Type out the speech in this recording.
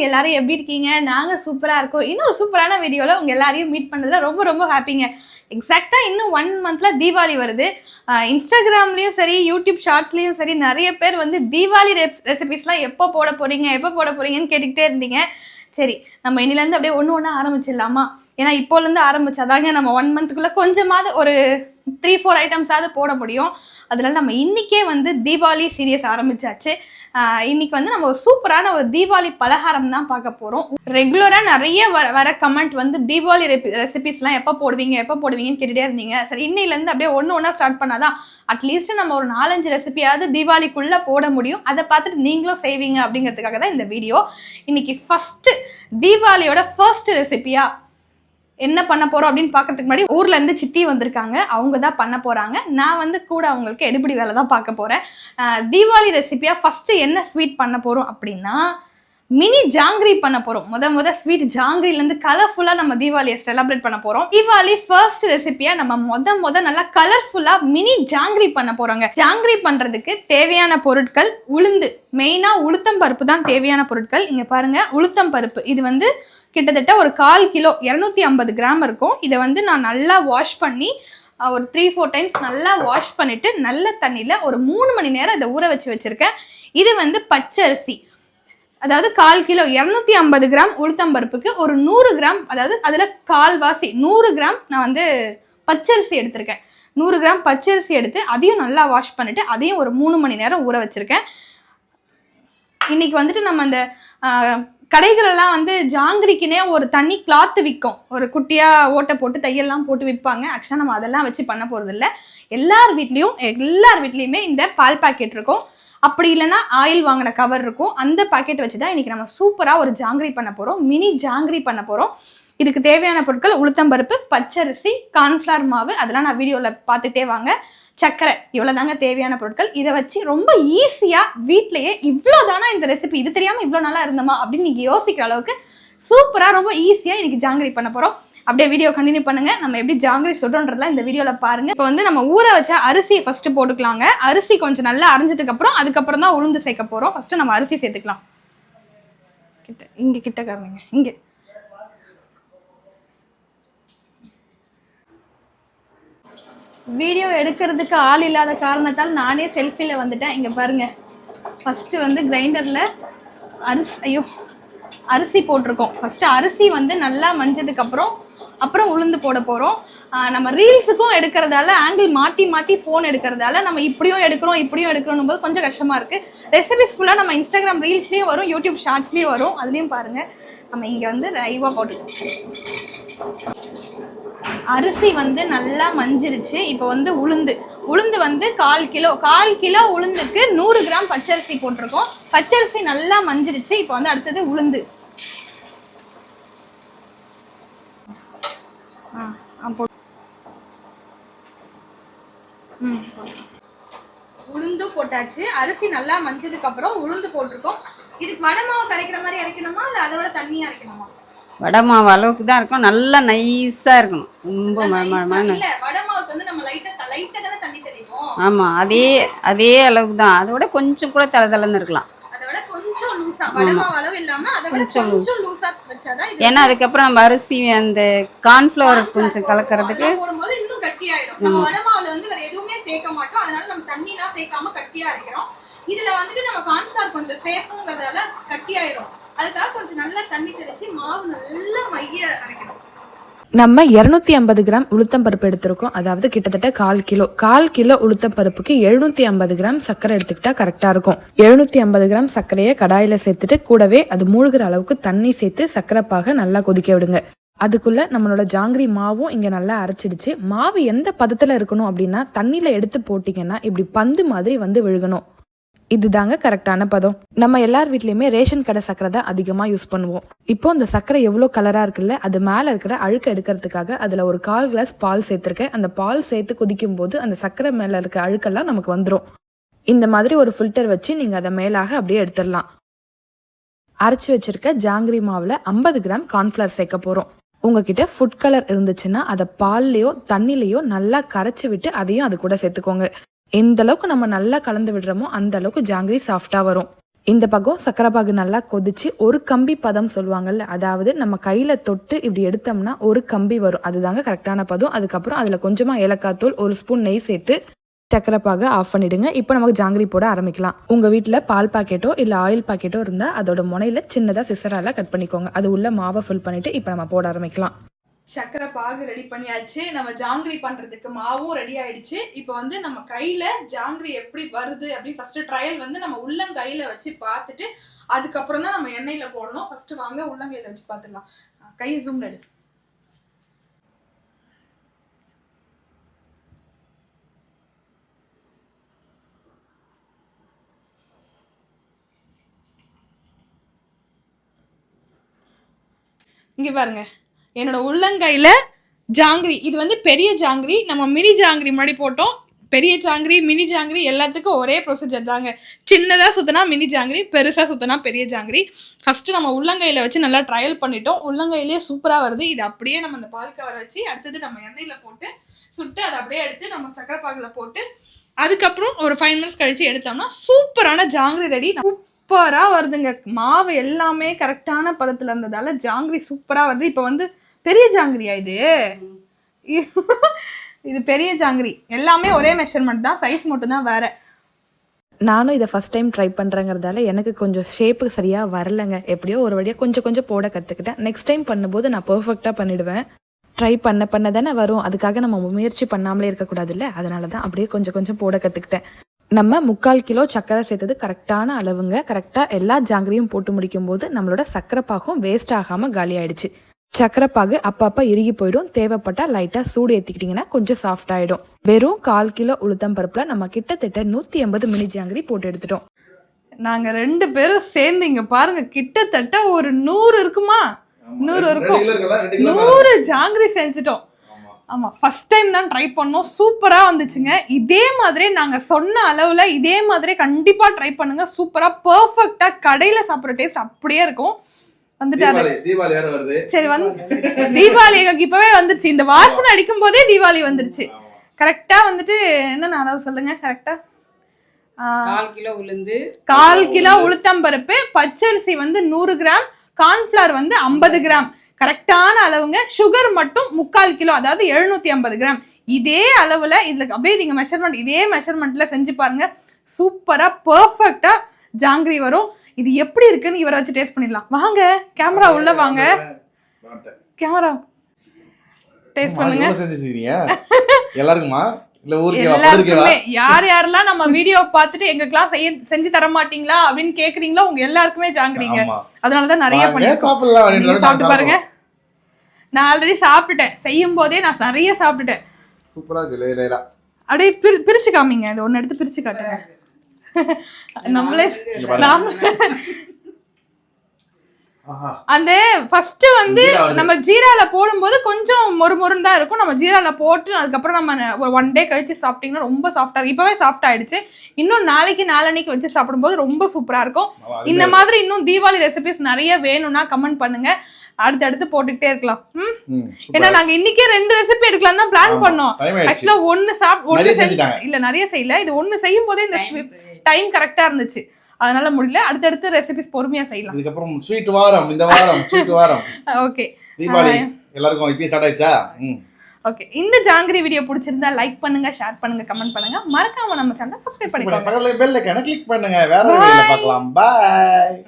வணக்கம் எல்லாரும் எப்படி இருக்கீங்க? நாங்க சூப்பரா இருக்கோம். இன்னொரு சூப்பரான வீடியோல உங்க எல்லாரையும் மீட் பண்ணதுல ரொம்ப ரொம்ப ஹாப்பிங்க. எக்ஸாக்டா இன்னும் ஒன் மந்த்ல தீபாவளி வருது. இன்ஸ்டாகிராம்லேயும் இன்ஸ்டாகிராம்லயும் சரி யூடியூப் ஷார்ட்ஸ்லயும் சரி நிறைய பேர் வந்து தீபாவளி ரெசிபிஸ்லாம் எப்போ போட போறீங்க எப்போ போட போறீங்கன்னு கேட்டுக்கிட்டே இருந்தீங்க. சரி நம்ம இன்னிலேருந்து அப்படியே ஒன்று ஒன்றா ஆரம்பிச்சிடலாமா? ஏன்னா இப்போலேருந்து ஆரம்பிச்சாதாங்க நம்ம ஒன் மந்த்துக்குள்ளே கொஞ்சமாவது ஒரு த்ரீ ஃபோர் ஐட்டம்ஸாவது போட முடியும். அதனால நம்ம இன்றைக்கே வந்து தீபாவளி சீரியஸ் ஆரம்பிச்சாச்சு. இன்னைக்கு வந்து நம்ம ஒரு சூப்பரான ஒரு தீபாவளி பலகாரம் தான் பார்க்க போகிறோம் ரெகுலராக நிறைய வர வர கமெண்ட் வந்து தீபாவளி ரெசிபிஸ்லாம் எப்போ போடுவீங்க எப்போ போடுவீங்கன்னு கேட்டுகிட்டே இருந்தீங்க. சரி இன்னையிலேருந்து அப்படியே ஒன்று ஒன்றா ஸ்டார்ட் பண்ணாதான் அட்லீஸ்ட் நம்ம ஒரு நாலஞ்சு ரெசிபியாவது தீபாவளிக்குள்ளே போட முடியும். அதை பார்த்துட்டு நீங்களும் செய்வீங்க அப்படிங்கிறதுக்காக தான் இந்த வீடியோ இன்னைக்கு ஃபஸ்ட்டு தீபாவளியோட ஃபர்ஸ்ட் ரெசிபியாக என்ன பண்ண போறோம் அப்படின்னு பார்க்கறதுக்கு முன்னாடி ஊர்ல இருந்து சித்தி வந்திருக்காங்க. அவங்க தான் பண்ண போறாங்க. நான் வந்து கூட அவங்களுக்கு எடுபடி வேலை தான் பார்க்க போறேன். தீபாவளி ரெசிபியா ஃபர்ஸ்ட் என்ன ஸ்வீட் பண்ண போறோம் அப்படின்னா மினி ஜாங்கிரி பண்ண போறோம். முத முத ஸ்வீட் ஜாங்கிரில இருந்து கலர்ஃபுல்லா நம்ம தீபாவளியை செலிப்ரேட் பண்ண போறோம். தீபாவளி ஃபர்ஸ்ட் ரெசிபியா நம்ம முத முத நல்லா கலர்ஃபுல்லா மினி ஜாங்கிரி பண்ண போறோங்க. ஜாங்கிரி பண்றதுக்கு தேவையான பொருட்கள் உளுந்து. மெயினா உளுத்தம் பருப்பு தான் தேவையான பொருட்கள். இங்க பாருங்க உளுத்தம் பருப்பு. இது வந்து கிட்டத்தட்ட ஒரு கால் கிலோ இரநூத்தி ஐம்பது கிராம் இருக்கும். இதை வந்து நான் நல்லா வாஷ் பண்ணி ஒரு த்ரீ ஃபோர் டைம்ஸ் நல்லா வாஷ் பண்ணிவிட்டு நல்ல தண்ணியில் ஒரு மூணு மணி நேரம் இதை ஊற வச்சு வச்சுருக்கேன். இது வந்து பச்சை அரிசி அதாவது கால் கிலோ இரநூத்தி ஐம்பது கிராம் உளுத்தம்பருப்புக்கு ஒரு நூறு கிராம் அதாவது அதில் கால்வாசி நூறு கிராம் நான் வந்து பச்சரிசி எடுத்திருக்கேன். நூறு கிராம் பச்சரிசி எடுத்து அதையும் நல்லா வாஷ் பண்ணிவிட்டு அதையும் ஒரு மூணு மணி நேரம் ஊற வச்சிருக்கேன். இன்றைக்கி வந்துட்டு நம்ம அந்த கடைகளெல்லாம் வந்து ஜாங்கிரிக்குனே ஒரு தனி கிளாத் விற்கும் ஒரு குட்டியாக ஓட்டை போட்டு தையெல்லாம் போட்டு விற்பாங்க. ஆக்சுவலாக நம்ம அதெல்லாம் வச்சு பண்ண போகிறதில்ல இல்லை எல்லார் வீட்லேயும் எல்லார் வீட்லேயுமே இந்த பால் பாக்கெட் இருக்கும். அப்படி இல்லைன்னா ஆயில் வாங்கின கவர் இருக்கும். அந்த பாக்கெட் வச்சு தான் இன்றைக்கி நம்ம சூப்பராக ஒரு ஜாங்கிரி பண்ண போகிறோம் மினி ஜாங்கிரி பண்ண போகிறோம் இதுக்கு தேவையான பொருட்கள் உளுத்தம்பருப்பு பச்சரிசி கார்ன்ஃப்ளவர் மாவு. அதெல்லாம் நான் வீடியோவில் பார்த்துட்டே வாங்க. சர்க்கரை இவ்வளோ தாங்க தேவையான பொருட்கள். இதை வச்சு ரொம்ப ஈஸியாக வீட்லேயே இவ்வளோ தானா இந்த ரெசிபி இது தெரியாமல் இவ்வளோ நல்லா இருந்தோமா அப்படின்னு நீங்கள் யோசிக்கிற அளவுக்கு சூப்பராக ரொம்ப ஈஸியாக இன்றைக்கி ஜாங்கிரி பண்ண போகிறோம் அப்படியே வீடியோ கண்டினியூ பண்ணுங்க. நம்ம எப்படி ஜாங்கிரி சுடுறோன்றதுலாம் இந்த வீடியோவில் பாருங்க. இப்போ வந்து நம்ம ஊற வச்ச அரிசியை ஃபர்ஸ்ட் போட்டுக்கலாங்க. அரிசி கொஞ்சம் நல்லா அரைஞ்சதுக்கு அப்புறம் அதுக்கப்புறம் தான் உளுந்து சேர்க்க போகிறோம் ஃபர்ஸ்ட் நம்ம அரிசி சேர்த்துக்கலாம். கிட்ட இங்கே கிட்ட காமிங்க. இங்கே. வீடியோ எடுக்கிறதுக்கு ஆள் இல்லாத காரணத்தால் நானே செல்ஃபியில் வந்துட்டேன். இங்கே பாருங்கள் ஃபஸ்ட்டு வந்து கிரைண்டரில் அரிசி ஐயோ அரிசி போட்டிருக்கோம். ஃபஸ்ட்டு அரிசி வந்து நல்லா மஞ்சதுக்கப்புறம் அப்புறம் உளுந்து போட போகிறோம் நம்ம ரீல்ஸுக்கும் எடுக்கிறதால ஆங்கிள் மாற்றி மாற்றி ஃபோன் எடுக்கிறதால நம்ம இப்படியும் எடுக்கிறோம் இப்படியும் எடுக்கிறோம் போது கொஞ்சம் கஷ்டமாக இருக்குது ரெசிபிஸ் ஃபுல்லாக நம்ம இன்ஸ்டாகிராம் ரீல்ஸ்லேயும் வரும் யூடியூப் ஷார்ட்ஸ்லேயும் வரும். அதுலேயும் பாருங்கள் நம்ம இங்கே வந்து லைவாக போட்டுருக்கோம் அரிசி வந்து நல்லா மஞ்சிருச்சு. இப்போ வந்து உளுந்து. உளுந்து வந்து கால் கிலோ கால் கிலோ உளுந்துக்கு நூறு கிராம் பச்சரிசி போட்டிருக்கோம். பச்சரிசி நல்லா மஞ்சிருச்சு. இப்போ வந்து அடுத்தது உளுந்து. உளுந்து போட்டாச்சு. அரிசி நல்லா மஞ்சதுக்கு அப்புறம் உளுந்து போட்டிருக்கோம். இதுக்கு வடமாவை கரைக்கிற மாதிரி அரைக்கணுமா? இல்லை அதோட விட தண்ணியா அரைக்கணுமா? வடை மாவு அளவுக்கு தான் இருக்கும் நல்லா நைஸாக இருக்கணும். ரொம்ப ம- ம- ம- இல்ல வடை மாவுக்கு வந்து நம்ம லைட்டா லைட்டா தானே தண்ணி தெளிப்போம். ஆமாம் அதே அதே அளவுக்கு தான். அதோட கொஞ்சம் கூட தலை தலைன்னு இருக்கலாம். அதை விட கொஞ்சம் கொஞ்சம் லூசா வச்சாதான் இது ஏன்னா அதுக்கப்புறம் நம்ம அரிசி அந்த கார்ன்ஃப்ளவர் கொஞ்சம் கலக்கிறதுக்கு இதுல வந்துட்டு நம்ம கார்ன்ஃபிளவர் கொஞ்சம் சேர்ப்போங்கிறதால கட்டியாயிரும். அதுக்காக கொஞ்சம் நல்லா தண்ணி தெளிச்சு மாவு நல்லா மைய அரைக்கணும். நம்ம இரநூத்தி ஐம்பது கிராம் உளுத்தம் பருப்பு எடுத்திருக்கோம். அதாவது கிட்டத்தட்ட கால் கிலோ. கால் கிலோ உளுத்தம் பருப்புக்கு எழுநூத்தி ஐம்பது கிராம் சர்க்கரை எடுத்துக்கிட்டா கரெக்டாக இருக்கும். எழுநூத்தி ஐம்பது கிராம் சர்க்கரையை கடாயில் சேர்த்துட்டு கூடவே அது மூழ்கிற அளவுக்கு தண்ணி சேர்த்து சர்க்கரை நல்லா கொதிக்க விடுங்க. அதுக்குள்ள நம்மளோட ஜாங்கிரி மாவும் இங்க நல்லா அரைச்சிடுச்சு. மாவு எந்த பதத்துல இருக்கணும் அப்படின்னா தண்ணியில எடுத்து போட்டீங்கன்னா இப்படி பந்து மாதிரி வந்து விழுகணும். இதுதாங்க கரெக்டான பதம். நம்ம எல்லார் வீட்லயுமே ரேஷன் கடை சர்க்கரை தான் அதிகமா யூஸ் பண்ணுவோம். இப்போ அந்த சக்கரை எவ்வளோ கலரா இருக்குல்ல அது மேல இருக்கிற அழுக்க எடுக்கிறதுக்காக அதுல ஒரு கால் கிளாஸ் பால் சேர்த்திருக்கேன். அந்த பால் சேர்த்து கொதிக்கும் போது அந்த சக்கரை மேல இருக்க அழுக்கெல்லாம் நமக்கு வந்துடும் இந்த மாதிரி ஒரு ஃபில்டர் வச்சு நீங்க அதை மேலாக அப்படியே எடுத்துடலாம். அரைச்சி வச்சிருக்க ஜாங்கிரி மாவுல ஐம்பது கிராம் கார்ன்ஃபிளவர் சேர்க்க போறோம். உங்ககிட்ட ஃபுட் கலர் இருந்துச்சுன்னா அதை பால்லையோ தண்ணிலையோ நல்லா கரைச்சி விட்டு அதையும் அது கூட சேர்த்துக்கோங்க. எந்த அளவுக்கு நம்ம நல்லா கலந்து விடுறோமோ அந்த அளவுக்கு ஜாங்கிரி சாஃப்டா வரும். இந்த பக்கம் சக்கரை பாகு நல்லா கொதிச்சு ஒரு கம்பி பதம் சொல்லுவாங்கல்ல அதாவது நம்ம கையில தொட்டு இப்படி எடுத்தோம்னா ஒரு கம்பி வரும். அதுதாங்க கரெக்டான பதம். அதுக்கப்புறம் அதுல கொஞ்சமா ஏலக்காய் தூள் ஒரு ஸ்பூன் நெய் சேர்த்து சக்கரை பாகு ஆஃப் பண்ணிடுங்க. இப்போ நமக்கு ஜாங்கிரி போட ஆரம்பிக்கலாம். உங்க வீட்டில் பால் பாக்கெட்டோ இல்லை ஆயில் பாக்கெட்டோ இருந்தால் அதோட முனையில சின்னதாக சிசரால கட் பண்ணிக்கோங்க. அது உள்ள மாவை ஃபில் பண்ணிட்டு இப்போ நம்ம போட ஆரம்பிக்கலாம். சக்கரை பாகு ரெடி பண்ணியாச்சு. நம்ம ஜாங்கிரி பண்றதுக்கு மாவும் ரெடி ஆயிடுச்சு. இப்போ வந்து நம்ம கையில ஜாங்கிரி எப்படி வருது அப்படின்னு ஃபர்ஸ்ட் ட்ரையல் வந்து நம்ம உள்ளங்கையில வச்சு பார்த்துட்டு அதுக்கப்புறம் தான் நம்ம எண்ணெயில போடணும். ஃபர்ஸ்ட் வாங்க உள்ளங்கையில வச்சு பார்த்துக்கலாம் கை ஜூம்ல எடு இங்க பாருங்க. என்னோட உள்ளங்கையில் ஜாங்கிரி. இது வந்து பெரிய ஜாங்கிரி. நம்ம மினி ஜாங்கிரி முன்னாடி போட்டோம். பெரிய ஜாங்கிரி மினி ஜாங்கிரி எல்லாத்துக்கும் ஒரே ப்ரொசீஜர் தாங்க. சின்னதாக சுற்றினா மினி ஜாங்கிரி பெருசாக சுற்றினா பெரிய ஜாங்கிரி. ஃபஸ்ட்டு நம்ம உள்ளங்கையில் வச்சு நல்லா ட்ரையல் பண்ணிட்டோம். உள்ளங்கையிலேயே சூப்பராக வருது. இது அப்படியே நம்ம அந்த பால் வச்சு அடுத்தது நம்ம எண்ணெயில் போட்டு சுட்டு அதை அப்படியே எடுத்து நம்ம சக்கரை பாகுல போட்டு அதுக்கப்புறம் ஒரு ஃபைவ் மினிட்ஸ் கழிச்சு எடுத்தோம்னா சூப்பரான ஜாங்கிரி ரெடி. சூப்பராக வருதுங்க. மாவு எல்லாமே கரெக்டான பதத்தில் இருந்ததால் ஜாங்கிரி சூப்பராக வருது. இப்போ வந்து பெரிய ஜாங்கிரியா இது? இது பெரிய ஜாங்கிரி. எல்லாமே ஒரே மெஷர்மெண்ட் தான். சைஸ் மட்டும் தான் வேற. நானும் இதை ஃபஸ்ட் டைம் ட்ரை பண்ணுறேங்கிறதால எனக்கு கொஞ்சம் ஷேப்பு சரியாக வரலைங்க. எப்படியோ ஒரு வழியாக கொஞ்சம் கொஞ்சம் போட கற்றுக்கிட்டேன் நெக்ஸ்ட் டைம் பண்ணும்போது நான் பர்ஃபெக்டாக பண்ணிடுவேன். ட்ரை பண்ண பண்ண தானே வரும். அதுக்காக நம்ம முயற்சி பண்ணாமலே இருக்கக்கூடாதுல்ல? அதனால தான் அப்படியே கொஞ்சம் கொஞ்சம் போட கற்றுக்கிட்டேன் நம்ம முக்கால் கிலோ சர்க்கரை சேர்த்தது கரெக்டான அளவுங்க. கரெக்டாக எல்லா ஜாங்கிரியும் போட்டு முடிக்கும் போது நம்மளோட சக்கரை பாகம் வேஸ்ட் ஆகாமல் காலி ஆயிடுச்சு சர்க்கரை பாகு அப்பப்போ இறுகி போயிடும். தேவைப்பட்டா லைட்டாக சூடு ஏற்றிக்கிட்டிங்கன்னா கொஞ்சம் சாஃப்ட் ஆகிடும் வெறும் கால் கிலோ உளுத்தம் பருப்பில் நம்ம கிட்டத்தட்ட நூற்றி எண்பது மினி ஜாங்கிரி போட்டு எடுத்துட்டோம். நாங்க ரெண்டு பேரும் சேர்ந்து இங்க பாருங்க கிட்டத்தட்ட ஒரு நூறு இருக்குமா? நூறு இருக்கும். நூறு ஜாங்கிரி செஞ்சுட்டோம். ஆமா. ஃபர்ஸ்ட் டைம் தான் ட்ரை பண்ணோம். சூப்பரா வந்துச்சுங்க. இதே மாதிரி நாங்க சொன்ன அளவுல இதே மாதிரி கண்டிப்பா ட்ரை பண்ணுங்க. சூப்பரா பெர்ஃபெக்ட்டா கடையில சாப்பிடுற டேஸ்ட் அப்படியே இருக்கும். வந்துட்டாரு. தீபாவளி தீபாவளி வேற வருது? சரி வந்து தீபாவளி. எங்களுக்கு இப்பவே வந்துருச்சு. இந்த வாசனை அடிக்கும் போதே தீபாவளி வந்துருச்சு. கரெக்டா வந்துட்டு என்ன அதாவது சொல்லுங்க கரெக்டா கால் கிலோ உளுந்து. கால் கிலோ உளுத்தம்பருப்பு பச்சரிசி வந்து நூறு கிராம் கார்ன்ஃபிளவர் வந்து ஐம்பது கிராம். கரெக்டான அளவுங்க. சுகர் மட்டும் முக்கால் கிலோ அதாவது எழுநூத்தி ஐம்பது கிராம். இதே அளவுல இதுல அப்படியே நீங்க மெஷர்மெண்ட் இதே மெஷர்மெண்ட்ல செஞ்சு பாருங்க. சூப்பரா பெர்ஃபெக்ட்டா ஜாங்கிரி வரும். இது எப்படி இருக்குன்னு இவரை வச்சு டேஸ்ட் பண்ணிடலாம். வாங்க கேமரா உள்ள வாங்க. கேமரா டேஸ்ட் பண்ணுங்க? எல்லாருக்குமா? இல்ல எல்லாருக்குமே யார் யாரெல்லாம் நம்ம வீடியோ பார்த்துட்டு எங்களுக்கெல்லாம் செய்ய செஞ்சு தர மாட்டீங்களா அப்படின்னு கேக்குறீங்களோ உங்க எல்லாருக்குமே ஜாங்கிரீங்க. ஆமா. அதனாலதான் நிறைய அளவுக்கு சாப்பிட்டு பாருங்க. நான் ஆல்ரெடி சாப்பிட்டுட்டேன். செய்யும் போதே நான் நிறைய சாப்பிட்டுட்டேன். சூப்பரா இருக்கு அப்படியே பிரி- பிரிச்சு காமிங்க. இது ஒன்னு எடுத்து பிரிச்சு காட்டுங்க. நம்மளே நாம ஆஹா. அந்த ஃபர்ஸ்ட் வந்து. நம்ம ஜீரால போடும்போது கொஞ்சம் மொறு மொறுன்னு தான் இருக்கும். நம்ம ஜீரால போட்டு அதுக்கப்புறம் நம்ம ஒரு ஒன் டே கழிச்சு சாப்பிட்டீங்கன்னா ரொம்ப சாஃப்டா இருக்கும். இப்பவே சாஃப்ட் ஆயிடுச்சு. இன்னும் நாளைக்கு நாளன்னைக்கு வச்சு சாப்பிடும்போது ரொம்ப சூப்பரா இருக்கும். இந்த மாதிரி இன்னும் தீபாவளி ரெசிபிஸ் நிறைய வேணும்னா கமெண்ட் பண்ணுங்க. அடுத்தடுத்து போட்டுக்கிட்டே இருக்கலாம். ஏன்னா. நாங்க இன்னைக்கே ரெண்டு ரெசிபி எடுக்கலாம் தான் பிளான் பண்ணோம். ஆக்சுவலா ஒன்னு சாப் ஒன்னு. இல்ல நிறைய செய்யல. இது ஒன்னு செய்யும் போதே இந்த டைம் கரெக்டா இருந்துச்சு. அதனால முடியல. அடுத்தடுத்து ரெசிபிஸ் பொறுமையா செய்யலாம். இதுக்கப்புறம் ஸ்வீட் வாரம் இந்த வாரம் ஸ்வீட் வாரம். ஓகே தீபாவளி. எல்லாருக்கும் இப்பயே ஸ்டார்ட் ஆயிடுச்சா? ஓகே இந்த ஜாங்கிரி வீடியோ பிடிச்சிருந்தா லைக் பண்ணுங்க ஷேர் பண்ணுங்க கமெண்ட் பண்ணுங்க. மறக்காம நம்ம சேனலை சப்ஸ்கிரைப் பண்ணிக்கோங்க. பக்கத்துல பெல் ஐக்கான கிளிக் பண்ணுங்க. வேற வீடியோல பார்க்கலாம். பாய்